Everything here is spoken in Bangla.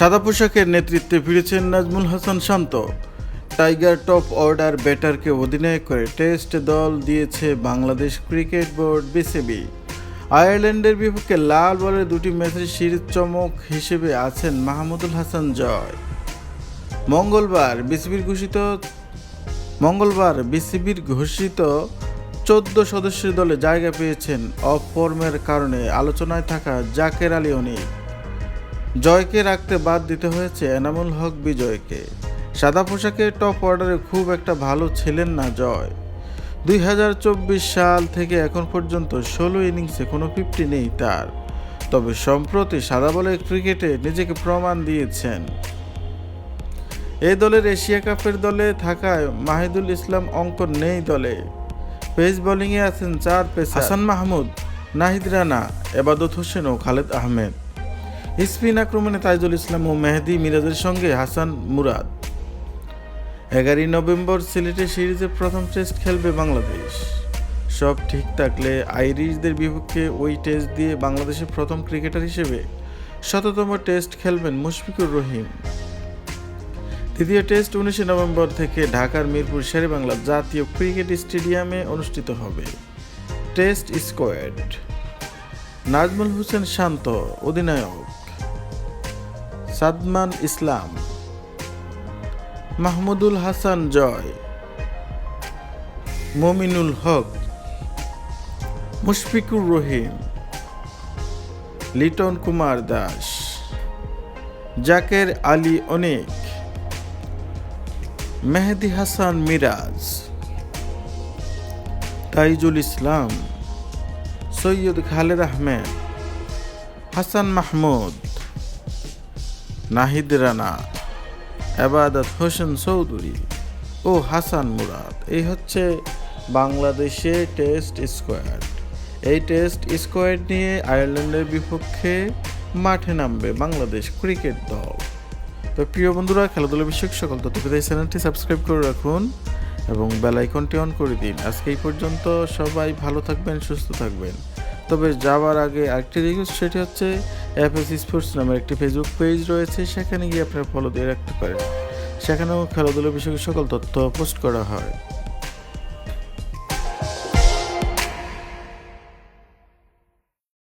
সাদা পোশাকের নেতৃত্বে ফিরেছেন Najmul Hasan Shanto. Tiger top order ব্যাটারকে অধিনায়ক করে টেস্ট দল দিয়েছে বাংলাদেশ ক্রিকেট বোর্ড বিসিবি। আয়ারল্যান্ডের বিপক্ষে লাল বলের দুটি ম্যাচের সিরিজ চমক হিসেবে আছেন মাহমুদুল হাসান জয়। মঙ্গলবার বিসিবির ঘোষিত মঙ্গলবার বিসিবির ঘোষিত চোদ্দ সদস্যের দলে জায়গা পেয়েছেন অফ ফর্মের কারণে আলোচনায় থাকা জাকের আলী অনিক। জয়কে রাখতে বাদ দিতে হয়েছে এনামুল হক বিজয়কে। সাদা পোশাকে টপ অর্ডারে খুব একটা ভালো ছিলেন না জয়। দুই হাজার চব্বিশ সাল থেকে এখন পর্যন্ত ষোলো ইনিংসে কোনো ফিফটি নেই তার। তবে সম্প্রতি সাদা বলের ক্রিকেটে নিজেকে প্রমাণ দিয়েছেন। এই দলের এশিয়া কাপের দলে থাকায় মাহিদুল ইসলাম অঙ্ক নেই দলে। পেস বোলিংয়ে আছেন চার পেস হাসান মাহমুদ নাহিদ রানা এবাদত হোসেন ও খালেদ আহমেদ। স্পিন আক্রমণে তাইজুল ইসলাম ও মেহেদি মিরাজের সঙ্গে হাসান মুরাদ। এগারোই নভেম্বর সিলেটে সিরিজের প্রথম টেস্ট খেলবে বাংলাদেশ। সব ঠিক থাকলে আইরিশদের বিপক্ষে ওই টেস্ট দিয়ে বাংলাদেশের প্রথম ক্রিকেটার হিসেবে শততম টেস্ট খেলবেন মুশফিকুর রহিম। তৃতীয় টেস্ট উনিশে নভেম্বর থেকে ঢাকার মিরপুর শেরেবাংলা জাতীয় ক্রিকেট স্টেডিয়ামে অনুষ্ঠিত হবে। Test squad. নাজমুল হোসেন শান্ত, অধিনায়ক। সাদমান ইসলাম। মাহমুদুল হাসান জয়। মমিনুল হক। মুশফিকুর রহিম। লিটন কুমার দাস। জাকের আলী অনেক। মেহেদি হাসান মিরাজ। তাইজুল ইসলাম। সৈয়দ খালেদ আহমেদ। হাসান মাহমুদ। নাহিদ রানা এবাদত হোসেন চৌধুরী ও হাসান মুরাদ। এই হচ্ছে বাংলাদেশে টেস্ট স্কোয়াড। এই টেস্ট স্কোয়াড নিয়ে আয়ারল্যান্ডের বিপক্ষে মাঠে নামবে বাংলাদেশ ক্রিকেট দল। তো প্রিয় বন্ধুরা, খেলাধুলা বিষয়ক সকল তথ্য পেতে চ্যানেলটি সাবস্ক্রাইব করে রাখুন এবং বেল আইকনটি অন করে দিন। আজকে এই পর্যন্ত সবাই ভালো থাকবেন, সুস্থ থাকবেন। তবে যাওয়ার আগে আরেকটি রিকোয়েস্ট সেটি হচ্ছে এফএস স্পোর্টস নামের একটি ফেসবুক পেজ রয়েছে, সেখানে গিয়ে আপনারা ফলো দিয়ে রাখতে পারেন। সেখানেও খেলাধুলা বিষয়ক সকল তথ্য পোস্ট করা হয়।